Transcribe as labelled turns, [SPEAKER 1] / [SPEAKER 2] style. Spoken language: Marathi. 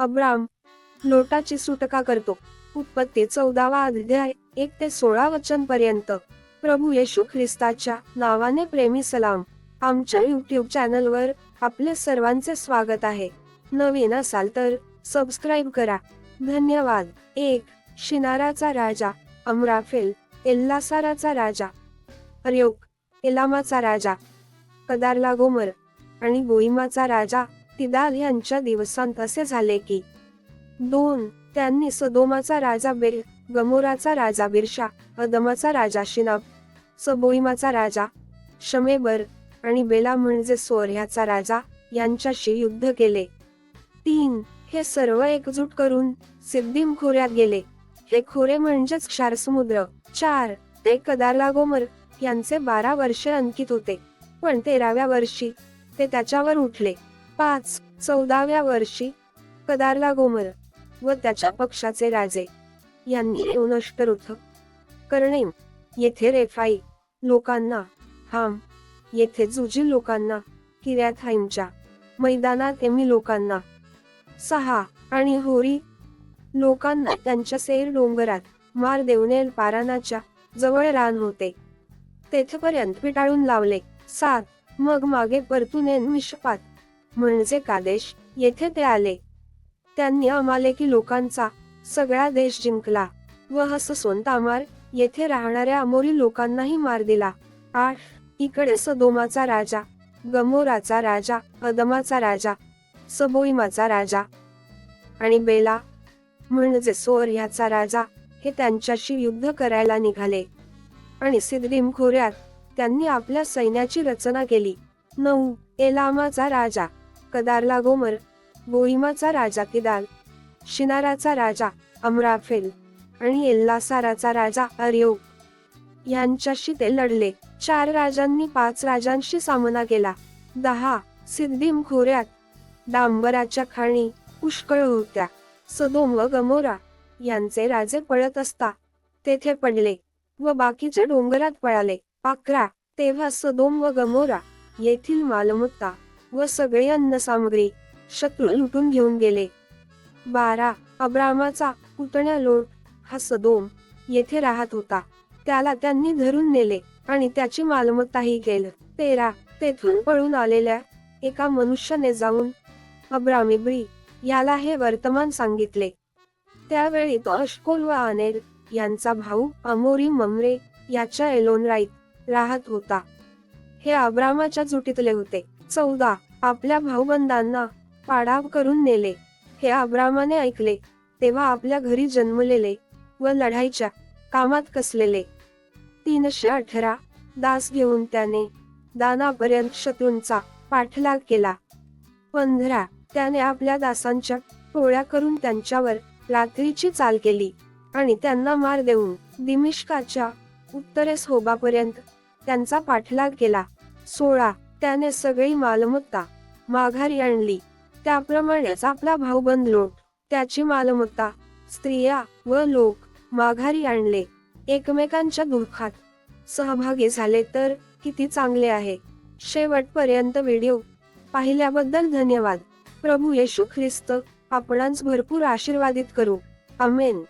[SPEAKER 1] अब्राम लोटाची सुटका करतो. उत्पत्ती चौदावा अध्याय एक ते सोळा वचन पर्यंत प्रभू येशू ख्रिस्ताच्या नावाने प्रेमी सलाम. आमच्या युट्यूब चॅनलवर आपले सर्वांचे स्वागत आहे. नवीन असाल तर सबस्क्राईब करा. धन्यवाद. एक शिनाराचा राजा अमराफेल एल्लासाराचा राजा अर्योक एलामाचा राजा कदारला गोमर आणि गोईमाचा राजा तिदाल यांच्या दिवसांत असे झाले की दोन त्यांनी सदोमाचा राजा बेल गमोराचा राजा बिरशा अदमाचा राजा शिनाब सबोईमाचा राजा शमेबर आणि बेला म्हणजे सोर्याचा राजा यांच्याशी युद्ध केले. तीन हे सर्व एकजूट करून सिद्दीम खोऱ्यात गेले. हे खोरे म्हणजेच क्षार समुद्र चार ते कदारला गोमर यांचे बारा वर्षे अंकित होते. पण तेराव्या वर्षी ते त्याच्यावर उठले. पाच चौदाव्या वर्षी कदारला गोमर व त्याच्या पक्षाचे राजे यांनी येऊन अष्टरुथ कर्णेम येथे रेफाई लोकांना हाम येथे जुजी लोकांना किर्याथाईमच्या मैदानात एमी लोकांना सहा आणि होरी लोकांना त्यांच्या सेर डोंगरात मार देवनेल पारानाच्या जवळ रान होते. तेथपर्यंत पिटाळून लावले. सात मग मागे परतून मिशपात म्हणजे कादेश येथे ते आले. त्यांनी अमालेकी लोकांचा सगळा देश जिंकला व हससोन तामार येथे राहणाऱ्या अमोरी लोकांनाही मार दिला. आठ इकडे सदोमाचा राजा गमोराचा राजा अदमाचा राजा सबोईमाचा राजा आणि बेला म्हणजे सोर ह्याचा राजा हे त्यांच्याशी युद्ध करायला निघाले. आणि सिद्दीम खोऱ्यात त्यांनी आपल्या सैन्याची रचना केली. नऊ एलामाचा राजा कदारला गोमर गोईमाचा राजा किदाल शिनाराचा राजा अमराफेल आणि एल्लासाराचा राजा अर्योग यांच्याशी ते लढले. चार राजांनी पाच राजांशी सामना केला. दहा सिद्दीम खोऱ्यात डांबराच्या खाणी पुष्कळ होत्या. सदोम व गमोरा यांचे राजे पळत असता तेथे पडले व बाकीचे डोंगरात पळाले. अकरा तेव्हा सदोम व गमोरा येथील मालमत्ता व सगळे अन्न सामग्री शत्रू लुटून घेऊन गेले. बारा. अब्रामाचा पुतण्या लोड हा सदोम येथे राहत होता. त्याला त्यांनी धरून नेले आणि त्याची मालमत्ताही केलं. तेरा. तेथून पळून आलेल्या एका मनुष्याने जाऊन अब्रामिब्री याला हे वर्तमान सांगितले. त्यावेळी तो अशकोल व आनेर यांचा भाऊ अमोरी ममरे याच्या एलोनराईत राहत होता. हे अब्रामाच्या जुटीतले होते. चौदा. आपल्या भाऊबंदांना पाडाव करून नेले. हे अब्रामाने ऐकले. तेव्हा आपल्या घरी जन्मलेले व लढाईच्या कामात कसलेले. तीनशे अठरा. दास घेऊन त्याने दानापर्यंत शत्रूंचा पाठलाग केला. पंधरा. त्याने आपल्या दासांच्या टोळ्या करून त्यांच्यावर रात्रीची चाल केली आणि त्यांना मार देऊन दिमिष्काच्या उत्तरेस होबापर्यंत त्यांचा पाठलाग केला. सोळा. त्याने सगळी मालमत्ता माघारी आणली. त्याप्रमाणेच आपला भाऊबंद लोट त्याची मालमत्ता स्त्रिया व लोक माघारी आणले. एकमेकांच्या दुःखात सहभागी झाले तर किती चांगले आहे. शेवटपर्यंत व्हिडिओ पाहिल्याबद्दल धन्यवाद. प्रभू येशू ख्रिस्त आपणांस भरपूर आशीर्वादित करू. अमेन